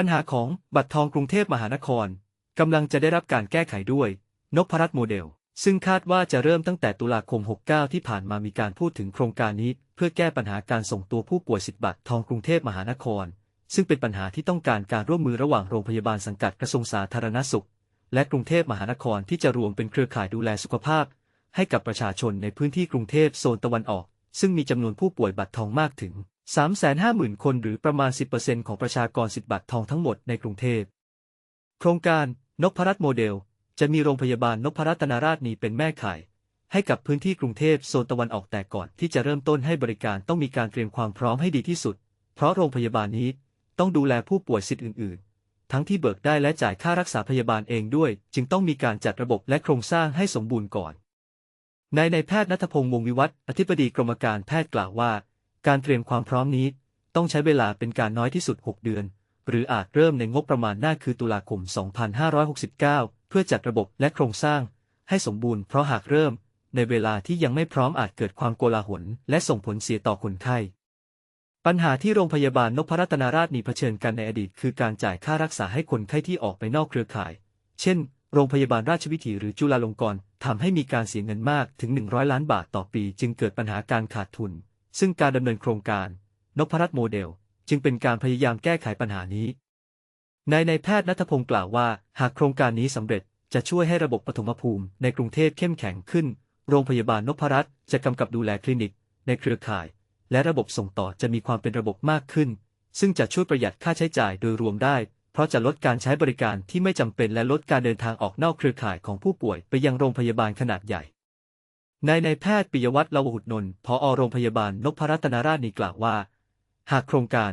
ปัญหาของบัตรทองกรุงเทพมหานครกำลังจะได้รับการแก้ไขด้วย นพรัตน์โมเดล ซึ่งคาดว่าจะเริ่มตั้งแต่ตุลาคม 69 ที่ผ่านมามีการพูดถึงโครงการนี้ เพื่อแก้ปัญหาการส่งตัวผู้ป่วยสิทธิบัตรทองกรุงเทพมหานคร ซึ่งเป็นปัญหาที่ต้องการการร่วมมือระหว่างโรงพยาบาลสังกัดกระทรวงสาธารณสุข และกรุงเทพมหานครที่จะรวมเป็นเครือข่ายดูแลสุขภาพ ให้กับประชาชนในพื้นที่กรุงเทพโซนตะวันออก ซึ่งมีจำนวนผู้ป่วยบัตรทองมากถึง 350,000 คนหรือประมาณ 10%ของประชากรสิทธิบัตรทองทั้งหมดในกรุงเทพ โครงการนกพรัตโมเดล จะมีโรงพยาบาลนพรัตนาราชนีเป็นแม่ข่าย ให้กับพื้นที่กรุงเทพโซนตะวันออกแต่ก่อนที่จะเริ่มต้นให้บริการต้องมีการเตรียมความพร้อมให้ดีที่สุด เพราะโรงพยาบาลนี้ต้องดูแลผู้ป่วยสิทธิ์อื่น ๆ ทั้งที่เบิกได้และจ่ายค่ารักษาพยาบาลเองด้วย จึงต้องมีการจัดระบบและโครงสร้างให้สมบูรณ์ก่อนนายนายแพทย์นัทพงษ์วงวิวัฒน์อธิบดีกรมการแพทย์กล่าวว่า การเตรียมความพร้อมนี้ต้องใช้เวลาเป็นการน้อยที่สุด 6 เดือน หรืออาจเริ่มในงบประมาณหน้าคือตุลาคม 2569 เพื่อจัดระบบและโครงสร้าง ให้สมบูรณ์เพราะหากเริ่ม ในเวลาที่ยังไม่พร้อมอาจเกิดความโกลาหลและส่งผลเสียต่อคนไข้ ปัญหาที่โรงพยาบาลนพรัตนาราชนีเผชิญกันในอดีต คือการจ่ายค่ารักษาให้คนไข้ที่ออกไปนอกเครือข่าย เช่น โรงพยาบาลราชวิถีหรือจุฬาลงกรณ์ทำให้มีการเสียเงินมากถึง 100 ล้านบาทต่อปี จึงเกิดปัญหาการขาดทุน ซึ่งการดำเนินโครงการนพรัตน์โมเดล จึงเป็นการพยายามแก้ไขปัญหานี้ นายนายแพทย์นัทพงศ์กล่าวว่า หากโครงการนี้สำเร็จจะช่วยให้ระบบปฐมภูมิในกรุงเทพเข้มแข็งขึ้น โรงพยาบาลนพรัตน์จะกำกับดูแลคลินิก ในเครือข่าย และระบบส่งต่อจะมีความเป็นระบบมากขึ้น ซึ่งจะช่วยประหยัดค่าใช้จ่ายโดยรวมได้ เพราะจะลดการใช้บริการที่ไม่จำเป็นและลดการเดินทางออกนอกเครือข่ายของผู้ป่วยไปยังโรงพยาบาลขนาดใหญ่ นายนายแพทย์ปิยวัฒน์ลาวหุดนนท์ผอโรงพยาบาลนพรัตนาราชนีกล่าวว่า หากโครงการ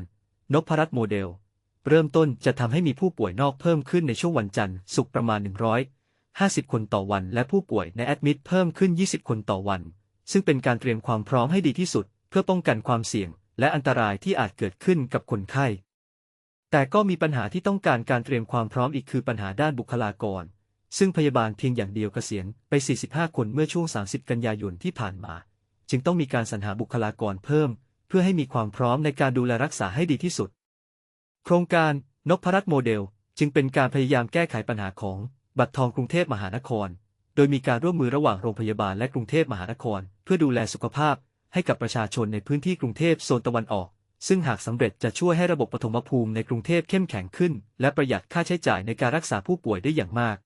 นพรัตน์โมเดล เริ่มต้นจะทำให้มีผู้ป่วยนอกเพิ่มขึ้นในช่วงวันจันทร์ศุกร์ประมาณ 150 คนต่อวัน และผู้ป่วยในแอดมิดเพิ่มขึ้น 20 คนต่อวัน ซึ่งเป็นการเตรียมความพร้อมให้ดีที่สุด เพื่อป้องกันความเสี่ยง และอันตรายที่อาจเกิดขึ้นกับคนไข้ แต่ก็มีปัญหาที่ต้องการการเตรียมความพร้อมอีกคือปัญหาด้านบุคลากร ซึ่งพยาบาลเพียงอย่างเดียวเกษียณไป 45 คนเมื่อช่วง 30 กันยายนที่ผ่านมา จึงต้องมีการสรรหาบุคลากรเพิ่ม เพื่อให้มีความพร้อมในการดูแลรักษาให้ดีที่สุด โครงการนพรัตน์โมเดล จึงเป็นการพยายามแก้ไขปัญหาของบัตรทองกรุงเทพมหานคร โดยมีการร่วมมือระหว่างโรงพยาบาลและกรุงเทพมหานคร เพื่อดูแลสุขภาพให้กับประชาชนในพื้นที่กรุงเทพโซนตะวันออก ซึ่งหากสำเร็จจะช่วยให้ระบบปฐมภูมิในกรุงเทพเข้มแข็งขึ้น และประหยัดค่าใช้จ่ายในการรักษาผู้ป่วยได้อย่างมาก